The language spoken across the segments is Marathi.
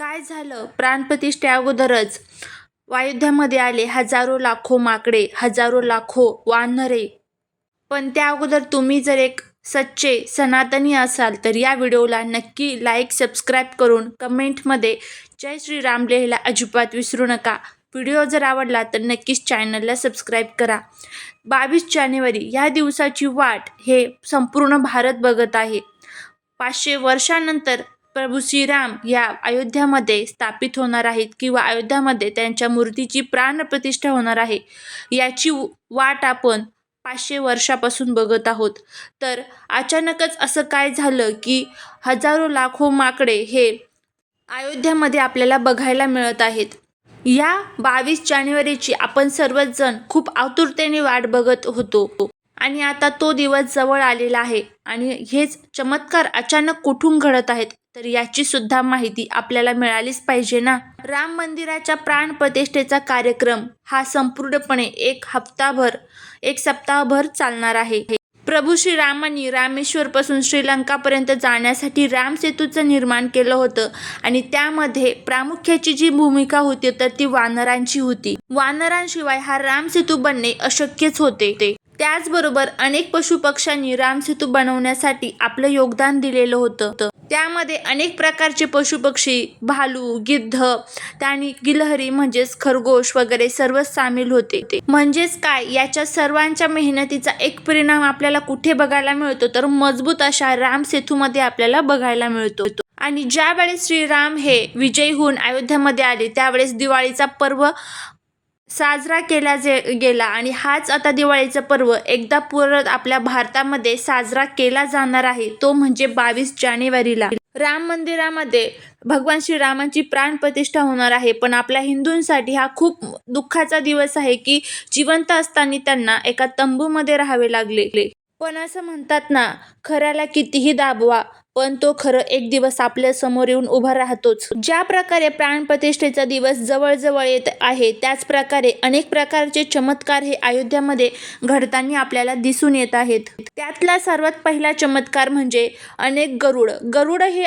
काय झालं? प्राणप्रतिष्ठे अगोदरच वायुध्यामध्ये आले हजारो लाखो माकडे हजारो लाखो वानरे. पण त्या अगोदर तुम्ही जर एक सच्चे सनातनी असाल तर या व्हिडिओला नक्की लाईक सबस्क्राईब करून कमेंटमध्ये जय श्रीराम लिहायला अजिबात विसरू नका. व्हिडिओ जर आवडला तर नक्कीच चॅनलला सबस्क्राईब करा. बावीस जानेवारी या दिवसाची वाट हे संपूर्ण भारत बघत आहे. पाचशे वर्षानंतर प्रभू श्रीराम या अयोध्यामध्ये स्थापित होणार आहेत किंवा अयोध्यामध्ये त्यांच्या मूर्तीची प्राणप्रतिष्ठा होणार आहे याची वाट आपण पाचशे वर्षापासून बघत आहोत. तर अचानकच असं काय झालं की हजारो लाखो माकडे हे अयोध्यामध्ये आपल्याला बघायला मिळत आहेत. या बावीस जानेवारीची आपण सर्वजण खूप आतुरतेने वाट बघत होतो आणि आता तो दिवस जवळ आलेला आहे आणि हेच चमत्कार अचानक कुठून घडत आहेत? तर याची सुद्धा माहिती आपल्याला मिळालीच पाहिजे ना? राम मंदिराच्या प्राण प्रतिष्ठेचा कार्यक्रम हा संपूर्णपणे एक हप्ताभर एक सप्ताहभर चालणार आहे. प्रभू श्रीरामांनी रामेश्वरपासून श्रीलंकापर्यंत जाण्यासाठी राम सेतूचं निर्माण केलं होतं आणि त्यामध्ये प्रामुख्याची जी भूमिका होती तर ती वानरांची होती. वानरांशिवाय हा राम सेतू बनणे अशक्यच होते. ते त्याचबरोबर अनेक पशुपक्ष्यांनी रामसेतू बनवण्यासाठी आपलं योगदान दिलेलं होतं. त्यामध्ये अनेक प्रकारचे पशुपक्षी भालू गिद्ध आणि गिलहरी म्हणजेच खरगोश वगैरे सर्व सामील होते. म्हणजेच काय? याच्या सर्वांच्या मेहनतीचा एक परिणाम आपल्याला कुठे बघायला मिळतो? तर मजबूत अशा राम सेतूमध्ये आपल्याला बघायला मिळतो. आणि ज्यावेळेस श्रीराम हे विजयी होऊन अयोध्यामध्ये आले त्यावेळेस दिवाळीचा पर्व साजरा केला जे गेला. आणि हाच आता दिवाळीचा पर्व. एकदा परत आपल्या भारतामध्ये साजरा केला जाणार आहे. तो म्हणजे बावीस जानेवारीला. राम मंदिरामध्ये भगवान श्रीरामांची प्राणप्रतिष्ठा होणार आहे. पण आपल्या हिंदूंसाठी हा खूप दुःखाचा दिवस आहे की जिवंत असताना त्यांना एका तंबूमध्ये राहावे लागले. पण असं म्हणतात ना खऱ्याला कितीही दाबवा पण तो खरं एक दिवस आपल्यासमोर येऊन उभा राहतोच. ज्या प्रकारे प्राणप्रतिष्ठेचा दिवस जवळजवळ येत आहे त्याच प्रकारे अनेक प्रकारचे चमत्कार हे अयोध्यामध्ये घडताना आपल्याला दिसून येत आहेत. त्यातला सर्वात पहिला चमत्कार म्हणजे अनेक गरुड. गरुड हे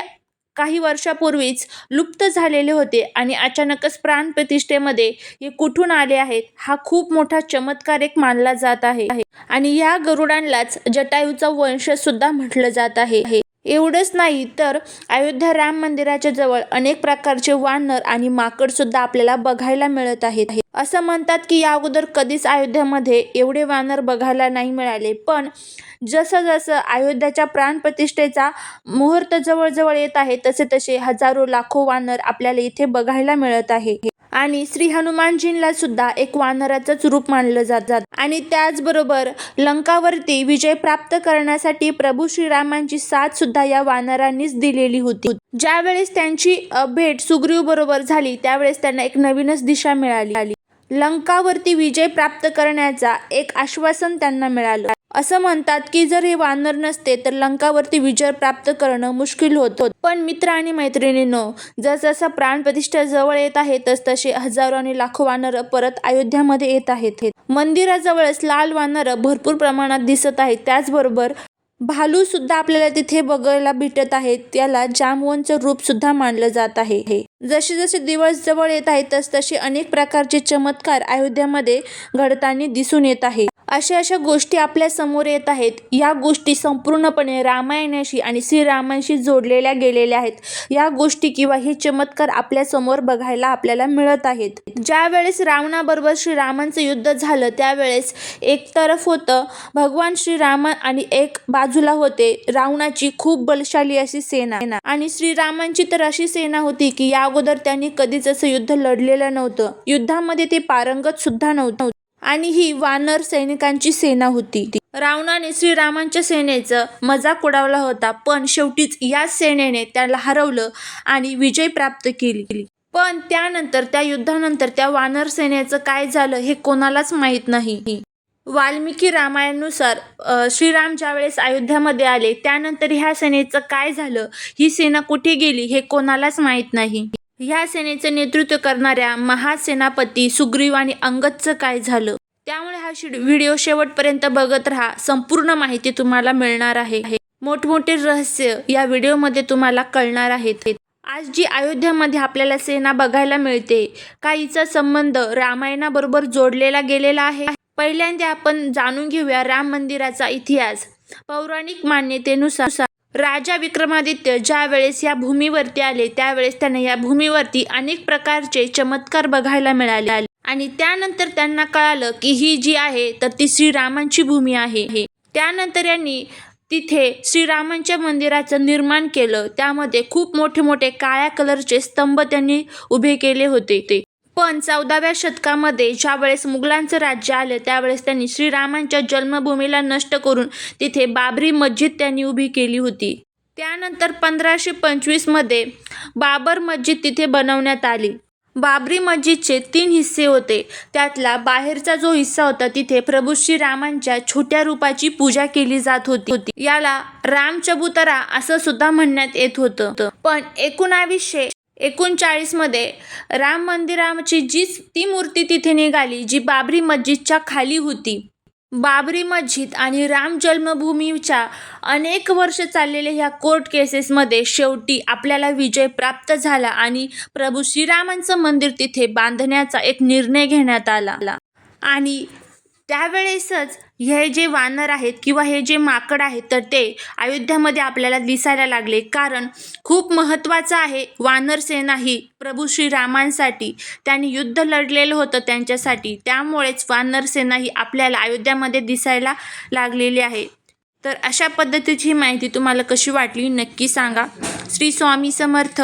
काही वर्षापूर्वीच लुप्त झालेले होते आणि अचानकच प्राणप्रतिष्ठेमध्ये हे कुठून आले आहेत हा खूप मोठा चमत्कार एक मानला जात आहे. आणि या गरुडांनाच जटायूचा वंश सुद्धा म्हटलं जात आहे. एवढंच नाही तर अयोध्या राम मंदिराच्या जवळ अनेक प्रकारचे वानर आणि माकड सुद्धा आपल्याला बघायला मिळत आहेत. असं म्हणतात की या अगोदर कधीच अयोध्यामध्ये एवढे वानर बघायला नाही मिळाले पण जसं जसं अयोध्याच्या प्राणप्रतिष्ठेचा मुहूर्त जवळजवळ येत आहे तसे तसे हजारो लाखो वानर आपल्याला इथे बघायला मिळत आहे. आणि श्री हनुमानजींना सुद्धा एक वानराचंच रूप मानलं जातात. आणि त्याचबरोबर लंकावरती विजय प्राप्त करण्यासाठी प्रभू श्रीरामांची साथ सुद्धा या वानरांनीच दिलेली होती. ज्यावेळेस त्यांची भेट सुग्रीव बरोबर झाली त्यावेळेस त्यांना एक नवीनच दिशा मिळाली. लंकावरती विजय प्राप्त करण्याचा एक आश्वासन त्यांना मिळालं. असं म्हणतात की जर हे वानर नसते तर लंकावरती विजय प्राप्त करणं मुश्किल होतं पण मित्र आणि मैत्रिणींनो प्राण प्राणप्रतिष्ठा जवळ येत आहे तसतसे हजारो आणि लाखो वानर परत अयोध्यामध्ये येत आहेत. मंदिराजवळच लाल वानर भरपूर प्रमाणात दिसत आहेत. त्याचबरोबर भालू सुद्धा आपल्याला तिथे बघायला भेटत आहेत. त्याला जामवनचं रूप सुद्धा मानलं जात आहे. जसे जसे दिवस जवळ येत आहेत तसतसे अनेक प्रकारचे चमत्कार अयोध्यामध्ये घडताना दिसून येत आहे अशा अशा गोष्टी आपल्यासमोर येत आहेत. या गोष्टी संपूर्णपणे रामायणाशी आणि श्रीरामांशी जोडलेल्या गेलेल्या आहेत. या गोष्टी किंवा हे चमत्कार आपल्यासमोर बघायला आपल्याला मिळत आहेत. ज्या वेळेस रावणाबरोबर श्रीरामांचं युद्ध झालं त्यावेळेस एक तरफ होतं भगवान श्रीराम आणि एक बाजूला होते रावणाची खूप बलशाली अशी सेना. आणि श्रीरामांची तर अशी सेना होती की या अगोदर त्यांनी कधीच असं युद्ध लढलेलं नव्हतं. युद्धामध्ये ते पारंगत सुद्धा नव्हतं. आणि ही वानर सैनिकांची सेना होती. रावणाने श्रीरामांच्या सेनेचं मजाक उडावला होता पण शेवटीच या सेनेने त्याला हरवलं आणि विजय प्राप्त केली. पण त्यानंतर त्या युद्धानंतर त्या वानर सेनेचं काय झालं हे कोणालाच माहीत नाही. वाल्मिकी रामायणानुसार श्रीराम ज्यावेळेस अयोध्यामध्ये आले त्यानंतर ह्या सेनेचं काय झालं ही सेना कुठे गेली हे कोणालाच माहीत नाही. ह्या सेनेचं नेतृत्व करणाऱ्या महासेनापती सुग्रीव आणि अंगदचं काय झालं? त्यामुळे हा व्हिडिओ शेवटपर्यंत बघत राहा. संपूर्ण माहिती तुम्हाला मिळणार आहे. मोठमोठे रहस्य या व्हिडिओमध्ये तुम्हाला कळणार आहेत. आज जी अयोध्यामध्ये आपल्याला सेना बघायला मिळते काहीचा संबंध रामायणाबरोबर जोडलेला गेलेला आहे. पहिल्यांदा आपण जाणून घेऊया राम मंदिराचा इतिहास. पौराणिक मान्यतेनुसार राजा विक्रमादित्य ज्यावेळेस या भूमीवरती आले त्यावेळेस त्यांना या भूमीवरती अनेक प्रकारचे चमत्कार बघायला मिळाले. आणि त्यानंतर त्यांना कळालं की ही जी आहे तर ती श्रीरामांची भूमी आहे. त्यानंतर यांनी तिथे श्रीरामांच्या मंदिराचं निर्माण केलं. त्यामध्ये खूप मोठे मोठे काळ्या कलरचे स्तंभ त्यांनी उभे केले होते. ते पण चौदाव्या शतकामध्ये ज्यावेळेस मुघलांचं राज्य आलं त्यावेळेस त्यांनी श्रीरामांच्या जन्मभूमीला नष्ट करून तिथे बाबरी मस्जिद त्यांनी उभी केली होती. त्यानंतर पंधराशे पंचवीसमध्ये बाबर मस्जिद तिथे बनवण्यात आली. बाबरी मस्जिदचे तीन हिस्से होते. त्यातला बाहेरचा जो हिस्सा होता तिथे प्रभू श्रीरामांच्या छोट्या रूपाची पूजा केली जात होती. याला रामचबुतरा असं सुद्धा म्हणण्यात येत होतं. पण एकोणावीसशे एकोणचाळीसमध्ये राम मंदिराची जी ती मूर्ती तिथे निघाली जी बाबरी मस्जिदच्या खाली होती. बाबरी मस्जिद आणि राम जन्मभूमीच्या अनेक वर्ष चाललेल्या ह्या कोर्ट केसेसमध्ये शेवटी आपल्याला विजय प्राप्त झाला आणि प्रभू श्रीरामांचं मंदिर तिथे बांधण्याचा एक निर्णय घेण्यात आला. आणि त्यावेळेसच हे जे वानर आहेत किंवा हे जे माकड आहेत तर ते अयोध्यामध्ये आपल्याला दिसायला लागले. कारण खूप महत्त्वाचं आहे वानर सेना ही प्रभू श्रीरामांसाठी त्यांनी युद्ध लढलेलं होतं त्यांच्यासाठी. त्यामुळेच वानर सेना ही आपल्याला अयोध्यामध्ये दिसायला लागलेली आहे. तर अशा पद्धतीची माहिती तुम्हाला कशी वाटली नक्की सांगा. श्री स्वामी समर्थ.